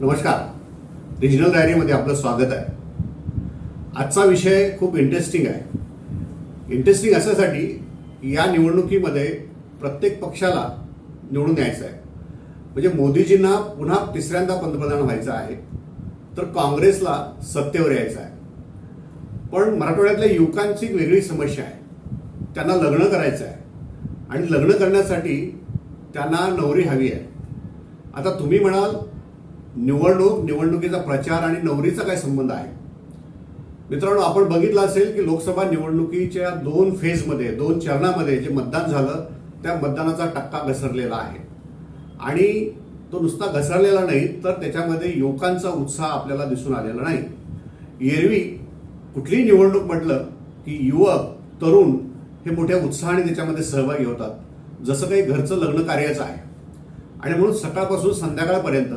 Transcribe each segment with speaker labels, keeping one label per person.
Speaker 1: नमस्कार. रिजनल डायरीमध्ये आपलं स्वागत आहे. आजचा विषय खूप इंटरेस्टिंग आहे. इंटरेस्टिंग अशासाठी या निवडणुकीमध्ये प्रत्येक पक्षाला निवडून यायचं आहे. म्हणजे मोदीजींना पुन्हा तिसऱ्यांदा पंतप्रधान व्हायचं आहे तर काँग्रेसला सत्तेवर यायचं आहे. पण मराठवाड्यातल्या युवकांची वेगळी समस्या आहे. त्यांना लग्न करायचं आहे. आणि लग्न करण्यासाठी त्यांना नवरी हवी आहे. आता तुम्ही म्हणाल निवडणूक निवडणुकीचा प्रचार आणि नवरीचा काय संबंध आहे? मित्रांनो आपण बघितलं असेल की लोकसभा निवडणुकीच्या दोन फेजमध्ये दोन चरणामध्ये जे मतदान झालं त्या मतदानाचा टक्का घसरलेला आहे. आणि तो नुसता घसरलेला नाही तर त्याच्यामध्ये युवकांचा उत्साह आपल्याला दिसून आलेला नाही. एरवी कुठलीही निवडणूक म्हटलं की युवक तरुण हे मोठ्या उत्साहाने त्याच्यामध्ये सहभागी होतात. जसं काही घरचं लग्न कार्याचं आहे. आणि म्हणून सकाळपासून संध्याकाळपर्यंत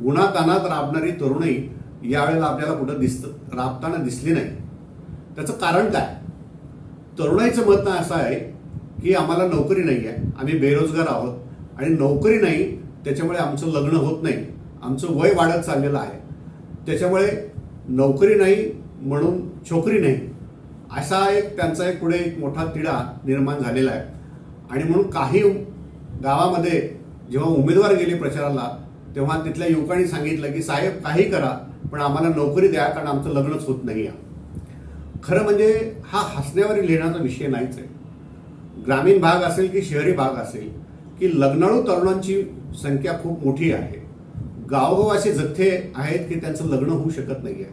Speaker 1: उन्हातानात राबणारी तरुणाई यावेळेला आपल्याला कुठं दिसत? राबताना दिसली नाही. त्याचं कारण काय? तरुणाईचं मत ना असं आहे की आम्हाला नोकरी नाही आहे आम्ही बेरोजगार आहोत. आणि नोकरी नाही त्याच्यामुळे आमचं लग्न होत नाही. आमचं वय वाढत चाललेलं आहे. त्याच्यामुळे नोकरी नाही म्हणून छोकरी नाही. असा एक त्यांचा एक पुढे एक मोठा तिढा निर्माण झालेला आहे. आणि म्हणून काही गावामध्ये जेव्हा उमेदवार गेले प्रचाराला तेव्हा तिथल्या युवकांनी सांगितलं की साहेब काही करा पण आम्हाला नोकरी द्या कारण आमचं लग्नच होत नाही आहे. खरं म्हणजे हा हसण्यावर लिहिण्याचा विषय नाहीच आहे. ग्रामीण भाग असेल की शहरी भाग असेल की लग्नाळू तरुणांची संख्या खूप मोठी आहे. गावोगाव असे जथ्थे आहेत की त्यांचं लग्न होऊ शकत नाही आहे.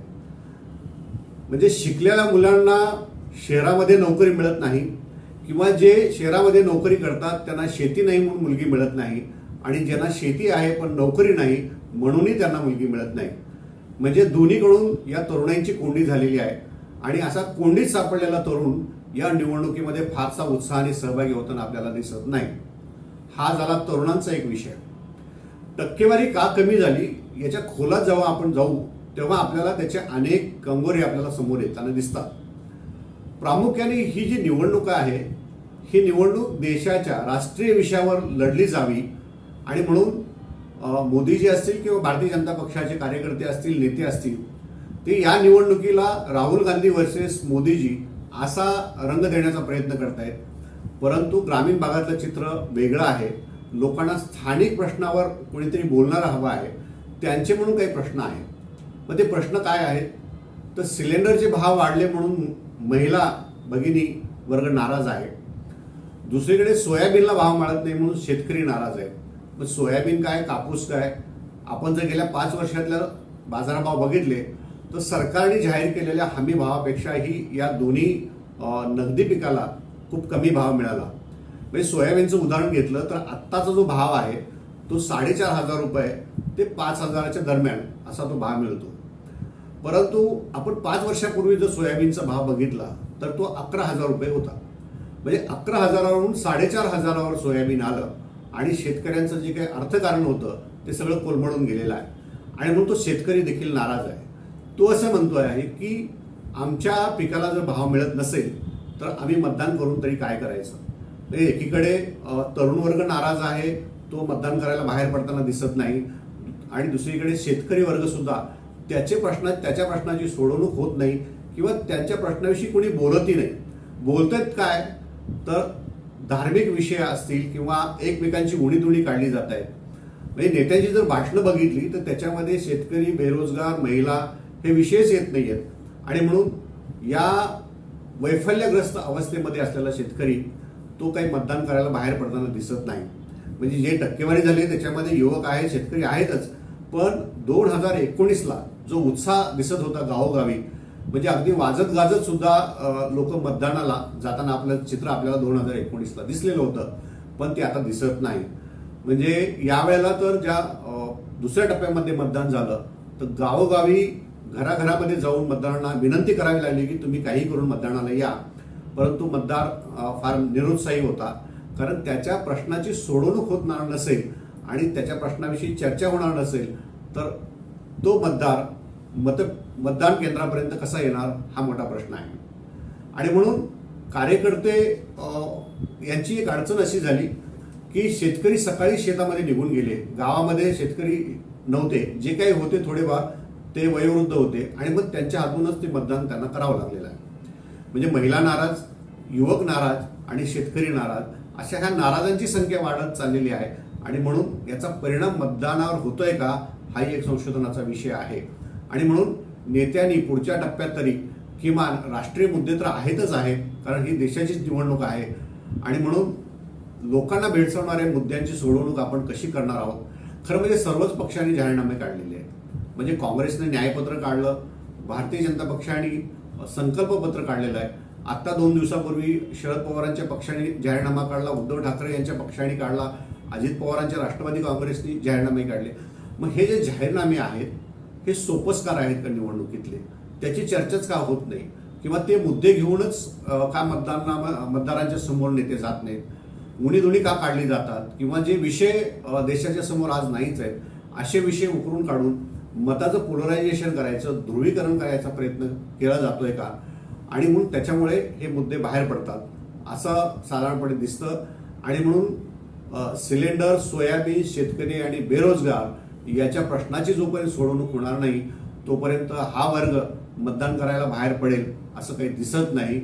Speaker 1: म्हणजे शिकलेल्या मुलांना शहरामध्ये नोकरी मिळत नाही किंवा जे शहरामध्ये नोकरी करतात त्यांना शेती नाही म्हणून मुलगी मिळत नाही आणि ज्यांना शेती आहे पण नोकरी नाही म्हणूनही त्यांना मुलगी मिळत नाही. म्हणजे दोन्हीकडून या तरुणांची कोंडी झालेली आहे. आणि असा कोंडीत सापडलेला तरुण या निवडणुकीमध्ये फारसा उत्साहाने सहभागी होताना आपल्याला दिसत नाही. हा झाला तरुणांचा एक विषय. टक्केवारी का कमी झाली याच्या खोलात जेव्हा आपण जाऊ तेव्हा आपल्याला त्याचे अनेक कंगोरे आपल्याला समोर येताना दिसतात. प्रामुख्याने ही जी निवडणूक आहे ही निवडणूक देशाच्या राष्ट्रीय विषयावर लढली जावी आणि म्हणून मोदी मोदीजी असतील किंवा भारतीय जनता पक्षाचे कार्यकर्ते असतील नेते असतील ते या निवडणुकीला राहुल गांधी वर्सेस मोदीजी असा रंग देण्याचा प्रयत्न करतायत. परंतु ग्रामीण भागातलं चित्र वेगळं आहे. लोकांना स्थानिक प्रश्नावर कोणीतरी बोलणारा हवा आहे. त्यांचे म्हणून काही प्रश्न आहेत. मग ते प्रश्न काय आहेत? तर सिलेंडरचे भाव वाढले म्हणून महिला भगिनी वर्ग नाराज आहे दुसरीकडे सोयाबीनला भाव मिळत नाही म्हणून शेतकरी नाराज आहे मग सोयाबीन काय कापूस काय? आपण जर गेल्या पाच वर्षातल्या बाजारभाव बघितले तर सरकारने जाहीर केलेल्या हमी भावापेक्षाही या दोन्ही नगदी पिकाला खूप कमी भाव मिळाला. म्हणजे सोयाबीनचं उदाहरण घेतलं तर आत्ताचा जो भाव आहे तो साडेचार हजार रुपये ते पाच हजाराच्या दरम्यान असा तो भाव मिळतो. परंतु आपण पाच वर्षापूर्वी जर सोयाबीनचा भाव बघितला तर तो अकरा हजार रुपये होता. म्हणजे अकरा हजारावरून साडेचार हजारावर सोयाबीन आलं आणि शेतकऱ्यांचं जे काही अर्थकारण होतं ते सगळं कोलमडून गेलेलं आहे. आणि म्हणून तो शेतकरी देखील नाराज आहे. तो असं म्हणतो आहे की आमच्या पिकाला जर भाव मिळत नसेल तर आम्ही मतदान करून तरी काय करायचं? म्हणजे एकीकडे तरुण वर्ग नाराज आहे तो मतदान करायला बाहेर पडताना दिसत नाही. आणि दुसरीकडे शेतकरी वर्गसुद्धा त्याचे प्रश्न त्याच्या प्रश्नाची सोडवणूक होत नाही किंवा त्यांच्या प्रश्नाविषयी कोणी बोलतही नाही. बोलतात काय? तर धार्मिक विषय असतील किंवा एकमेकांची उणीधुणी काढली जात आहेत. म्हणजे नेत्यांची जर भाषणं बघितली तर त्याच्यामध्ये शेतकरी बेरोजगार महिला हे विषयच येत नाही आहेत आणि म्हणून या वैफल्यग्रस्त अवस्थेमध्ये असलेला शेतकरी तो काही मतदान करायला बाहेर पडताना दिसत नाही. म्हणजे जे टक्केवारी झाली आहे त्याच्यामध्ये युवक आहेत शेतकरी आहेतच. पण दोन हजार एकोणीसला जो उत्साह दिसत होता गावोगावी म्हणजे अगदी वाजत गाजत सुद्धा लोक मतदानाला जाताना आपलं चित्र आपल्याला दोन हजार एकोणीसला दिसलेलं होतं पण ते आता दिसत नाही. म्हणजे यावेळेला तर ज्या दुसऱ्या टप्प्यामध्ये मतदान झालं तर गावोगावी घराघरामध्ये जाऊन मतदारांना विनंती करावी लागली की तुम्ही काही करून मतदानाला या. परंतु मतदार फार निरुत्साही होता कारण त्याच्या प्रश्नाची सोडवणूक होणार नसेल आणि त्याच्या प्रश्नाविषयी चर्चा होणार नसेल तर तो मतदार मत मतदान केंद्रापर्यंत कसा येणार हा मोठा प्रश्न आहे. आणि म्हणून कार्यकर्ते यांची एक अडचण अशी झाली की शेतकरी सकाळी शेतामध्ये निघून गेले. गावामध्ये शेतकरी नव्हते. जे काही होते थोडेफार ते वयोवृद्ध होते आणि मग त्यांच्या हातूनच ते मतदान त्यांना करावं लागलेलं आहे. म्हणजे महिला नाराज युवक नाराज आणि शेतकरी नाराज अशा ह्या नाराजांची संख्या वाढत चाललेली आहे. आणि म्हणून याचा परिणाम मतदानावर होतोय का हाही एक संशोधनाचा विषय आहे. आणि म्हणून नेत्यांनी पुढच्या टप्प्यात तरी किमान राष्ट्रीय मुद्दे तर आहेतच आहे कारण ही देशाचीच निवडणूक आहे. आणि म्हणून लोकांना भेडसावणाऱ्या मुद्द्यांची सोडवणूक आपण कशी करणार आहोत खरं म्हणजे सर्वच पक्षांनी जाहीरनामे काढलेले आहेत. म्हणजे काँग्रेसने न्यायपत्र काढलं भारतीय जनता पक्षाने संकल्पपत्र काढलेलं आहे. आत्ता दोन दिवसापूर्वी शरद पवारांच्या पक्षाने जाहीरनामा काढला उद्धव ठाकरे यांच्या पक्षाने काढला अजित पवारांच्या राष्ट्रवादी काँग्रेसने जाहीरनामे काढले. मग हे जे जाहीरनामे आहेत हे सोपस्कार आहेत का निवडणुकीतले? त्याची चर्चाच का होत नाही? किंवा ते मुद्दे घेऊनच का मतदारांना मतदारांच्या समोर नेते जात नाहीत? उणीधुणी का काढली जातात? किंवा जे विषय देशाच्या समोर आज नाहीच आहेत असे विषय उकरून काढून मताचं पोलरायझेशन करायचं ध्रुवीकरण करायचा प्रयत्न केला जातोय का? आणि म्हणून त्याच्यामुळे हे मुद्दे बाहेर पडतात असं साधारणपणे दिसतं. आणि म्हणून सिलेंडर सोयाबीन शेतकरी आणि बेरोजगार याच्या प्रश्नाची जोपर्यंत सोडवणूक होणार नाही तोपर्यंत हा वर्ग मतदान करायला बाहेर पडेल असं काही दिसत नाही.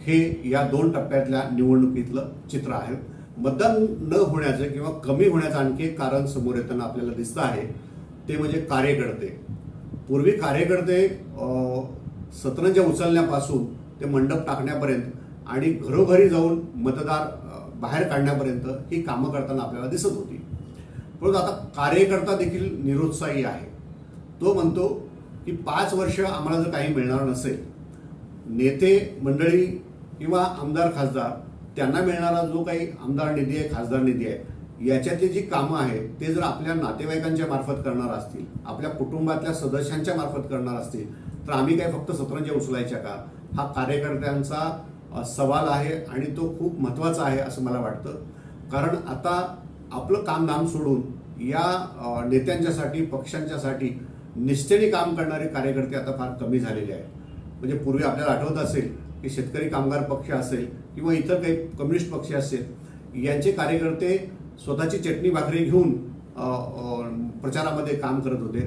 Speaker 1: हे या दोन टप्प्यातल्या निवडणुकीतलं चित्र आहे. मतदान न होण्याचं किंवा कमी होण्याचं आणखी एक कारण समोर येताना आपल्याला दिसतं आहे ते म्हणजे कार्यकर्ते. पूर्वी कार्यकर्ते सतरंजा उचलण्यापासून ते मंडप टाकण्यापर्यंत आणि घरोघरी जाऊन मतदार बाहेर काढण्यापर्यंत ही कामं करताना आपल्याला दिसत होती. परंतु आता कार्यकर्ता देखील निरुत्साही आहे. तो म्हणतो की पाच वर्ष आम्हाला जर काही मिळणार नसेल नेते मंडळी किंवा आमदार खासदार त्यांना मिळणारा जो काही आमदार निधी आहे खासदार निधी आहे याच्यातली जी कामं आहेत ते जर आपल्या नातेवाईकांच्या मार्फत करणार असतील आपल्या कुटुंबातल्या सदस्यांच्या मार्फत करणार असतील तर आम्ही काय फक्त सतरंजा उचलायच्या का? हा कार्यकर्त्यांचा सवाल आहे आणि तो खूप महत्त्वाचा आहे असं मला वाटतं. कारण आता आपलं कामधाम सोडून या नेत्यांच्यासाठी पक्षांच्यासाठी निष्ठेने काम करणारे कार्यकर्ते आता फार कमी झालेले आहेत. म्हणजे पूर्वी आपल्याला आठवत असेल की शेतकरी कामगार पक्ष असेल किंवा इतर काही कम्युनिस्ट पक्ष असेल यांचे कार्यकर्ते स्वतःची चटणी भाकरी घेऊन प्रचारामध्ये काम करत होते.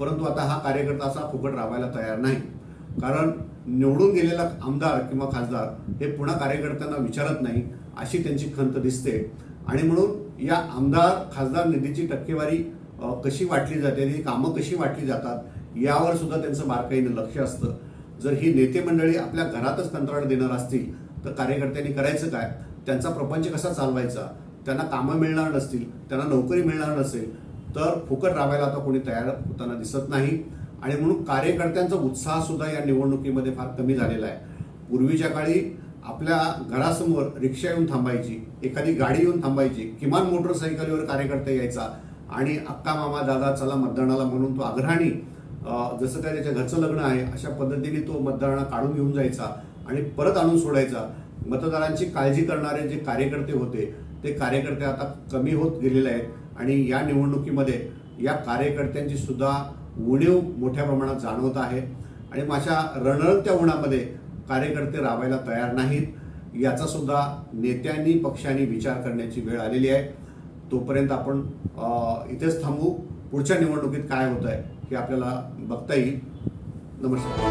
Speaker 1: परंतु आता हा कार्यकर्ता असा फुकट राबायला तयार नाही. कारण निवडून गेलेला आमदार किंवा खासदार हे पुन्हा कार्यकर्त्यांना विचारत नाही अशी त्यांची खंत दिसते. आणि म्हणून या आमदार खासदार निधीची टक्केवारी कशी वाटली जाते ही कामं कशी वाटली जातात यावर सुद्धा त्यांचं बारकाईनं लक्ष असतं. जर ही नेते मंडळी आपल्या घरातच कंत्राट देणार असतील तर कार्यकर्त्यांनी करायचं काय? त्यांचा प्रपंच कसा चालवायचा? त्यांना कामं मिळणार नसतील त्यांना नोकरी मिळणार नसेल तर फुकट राबायला आता कोणी तयार होताना दिसत नाही. आणि म्हणून कार्यकर्त्यांचा उत्साह सुद्धा या निवडणुकीमध्ये फार कमी झालेला आहे. पूर्वीच्या काळी आपल्या घरासमोर रिक्षा येऊन थांबायची एखादी गाडी येऊन थांबायची किमान मोटरसायकलीवर कार्यकर्ता यायचा आणि अक्का मामा दादा चला मतदानाला म्हणून तो आग्रहाने जसं काय त्याच्या घरचं लग्न आहे अशा पद्धतीने तो मतदारांना काढून घेऊन जायचा आणि परत आणून सोडायचा. मतदारांची काळजी करणारे जे कार्यकर्ते होते ते कार्यकर्ते आता कमी होत गेलेले आहेत आणि या निवडणुकीमध्ये या कार्यकर्त्यांची सुद्धा उणीव मोठ्या प्रमाणात जाणवत आहे. आणि माझ्या रणरणत्या उन्हामध्ये कार्यकर्ते राबायला तयार नाहीत. याचा सुद्धा नेत्यांनी पक्षांनी विचार करण्याची वेळ आलेली आहे. तोपर्यंत आपण इथेच थांबू. पुढच्या निवडणुकीत काय होत आहे हे आपल्याला बघता येईल. नमस्कार.